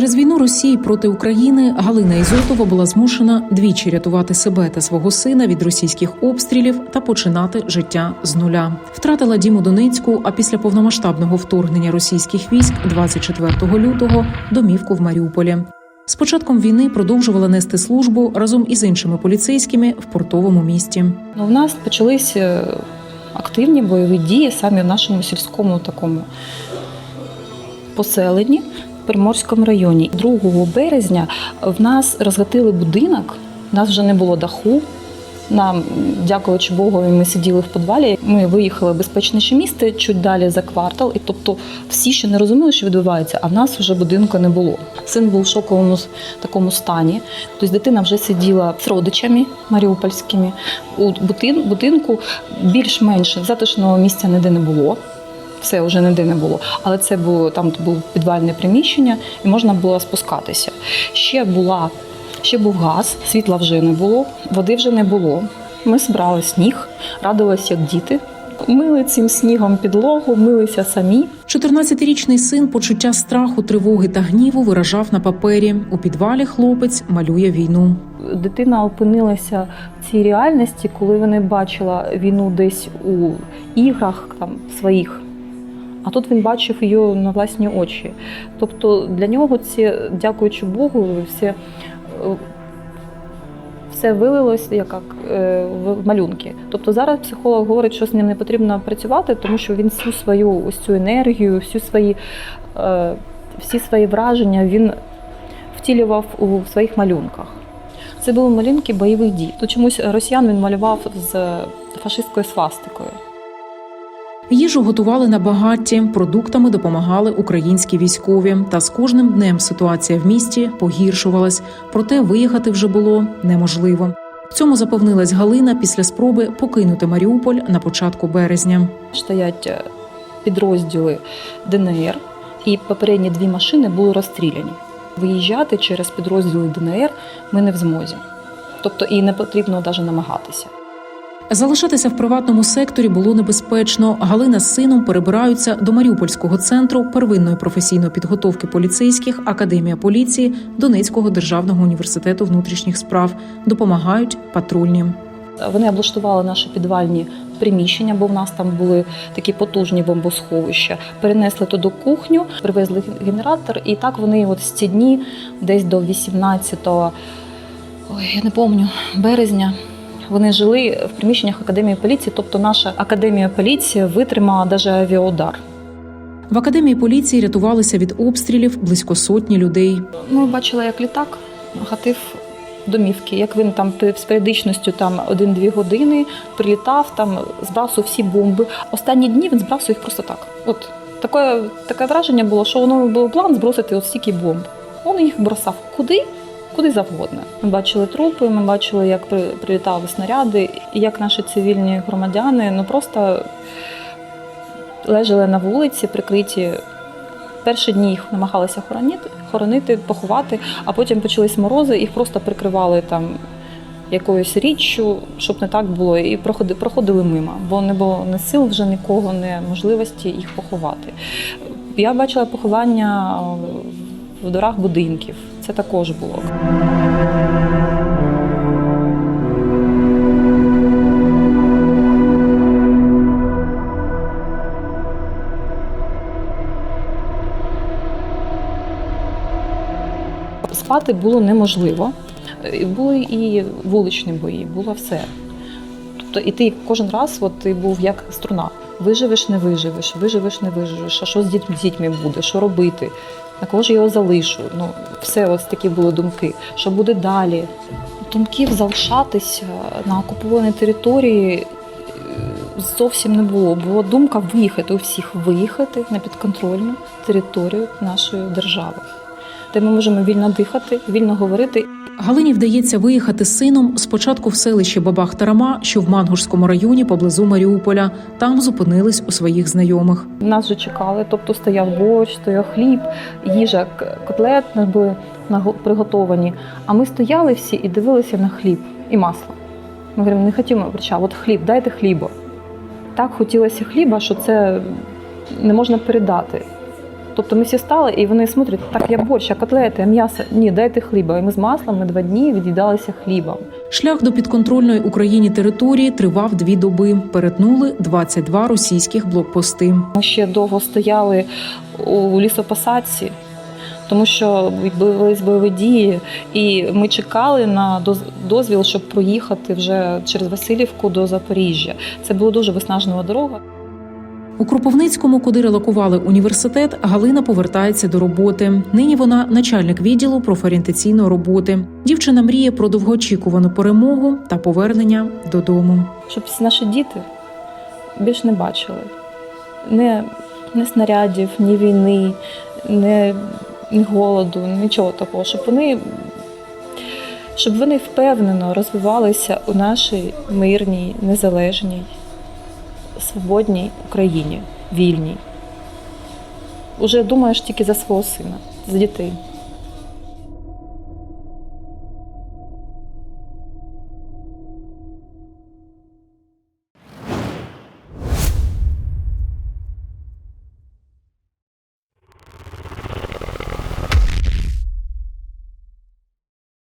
Через війну Росії проти України Галина Ізотова була змушена двічі рятувати себе та свого сина від російських обстрілів та починати життя з нуля. Втратила дім у Донецьку, а після повномасштабного вторгнення російських військ 24 лютого домівку в Маріуполі. З початком війни продовжувала нести службу разом із іншими поліцейськими в портовому місті. Ну, У нас почалися активні бойові дії саме в нашому сільському такому поселенні в Приморському районі. 2 березня в нас розгатили будинок, у нас вже не було даху. Нам, дякуючи Богу, ми сиділи в підвалі. Ми виїхали в безпечніше місце, чуть далі за квартал. І тобто всі ще не розуміли, що відбувається, а в нас вже будинку не було. Син був в шоковому такому стані. Тобто дитина вже сиділа з родичами маріупольськими. У будинку більш-менш затишного місця ніде не було. Все вже ніде не було. Але це було там було підвальне приміщення, і можна було спускатися. Ще була, ще був газ, світла вже не було, води вже не було. Ми збирали сніг, радилися як діти. Мили цим снігом підлогу, милися самі. 14-річний син почуття страху, тривоги та гніву виражав на папері. У підвалі хлопець малює війну. Дитина опинилася в цій реальності, коли вона бачила війну десь у іграх там своїх. А тут він бачив її на власні очі. Тобто для нього це, дякуючи Богу, все, е, все вилилось як е, в малюнки. Тобто зараз психолог говорить, що з ним не потрібно працювати, тому що він всю свою ось цю енергію, всю свої, е, всі свої враження він втілював у своїх малюнках. Це були малюнки бойових дій. То чомусь росіян він малював з фашистською свастикою. Їжу готували на багатті, продуктами допомагали українські військові. Та з кожним днем ситуація в місті погіршувалась, проте виїхати вже було неможливо. В цьому запевнилась Галина після спроби покинути Маріуполь на початку березня. Стоять е, підрозділи ДНР, і попередні дві машини були розстріляні. Виїжджати через підрозділи ДНР ми не в змозі. Тобто і не потрібно навіть намагатися. Залишатися в приватному секторі було небезпечно. Галина з сином перебираються до Маріупольського центру первинної професійної підготовки поліцейських Академія поліції Донецького державного університету внутрішніх справ. Допомагають патрульні. Вони облаштували наші підвальні приміщення, бо в нас там були такі потужні бомбосховища. Перенесли туди кухню, привезли генератор, і так вони от ці дні, десь до 18 ой, я не пам'ятаю, березня. Вони жили в приміщеннях академії поліції, тобто наша академія поліції витримала навіть авіаудар. В академії поліції рятувалися від обстрілів близько сотні людей. Ми бачили, як літак гатив домівки, як він там з періодичністю там 1-2 години прилітав, там збрасував всі бомби. Останні дні він збрасував їх просто так. От таке, таке враження було, що воно був план збросити от стільки бомб. Він їх бросав куди? Куди завгодно. Ми бачили трупи, ми бачили, як прилітали снаряди, і як наші цивільні громадяни ну просто лежали на вулиці, прикриті Перші дні їх намагалися хоронити, хоронити, поховати, а потім почались морози, їх просто прикривали там якоюсь річчю, щоб не так було, і проходи- проходили мимо, бо не було ні сил вже нікого, ні можливості їх поховати. Я бачила поховання в дворах будинків. Це також було. Спати було неможливо. Були і вуличні бої, було все. Тобто, і ти кожен раз от, ти був як струна. Виживеш, не виживеш, виживеш, не виживеш. А що з дітьми, буде? Що робити? На кого ж його залишу? Ну, все ось такі були думки. Що буде далі? Думків залишатися на окупованій території е, зовсім не було. Була думка виїхати у всіх виїхати на підконтрольну територію нашої держави, де ми можемо вільно дихати, вільно говорити. Галині вдається виїхати з сином спочатку в селище Бабах Тарама, що в Мангурському районі поблизу Маріуполя. Там зупинились у своїх знайомих. Нас вже чекали, тобто стояв борщ, стояв хліб, їжа, котлет були приготовані. А ми стояли всі і дивилися на хліб і масло. Ми говоримо, не хотімо борща, от хліб, дайте хліба. Так хотілося хліба, що це не можна передати. Тобто ми всі стали і вони смотрять, так я борщ, а котлети, а м'ясо. Ні, дайте хліба. І ми з маслом ми два дні від'їдалися хлібом. Шлях до підконтрольної Україні території тривав дві доби. Перетнули 22 російських блокпости. Ми ще довго стояли у лісопосадці, тому що відбулись бойові дії, і ми чекали на дозвіл, щоб проїхати вже через Васильівку до Запоріжжя. Це була дуже виснажлива дорога. У Кропивницькому, куди релокували університет, Галина повертається до роботи. Нині вона начальник відділу профорієнтаційної роботи. Дівчина мріє про довгоочікувану перемогу та повернення додому. щоб наші діти більш не бачили ні, ні снарядів, ні війни, ні, ні голоду, нічого такого, щоб вони, щоб вони впевнено розвивалися у нашій мирній, незалежній, свободній Україні, вільній. Уже думаєш тільки за свого сина, за дітей.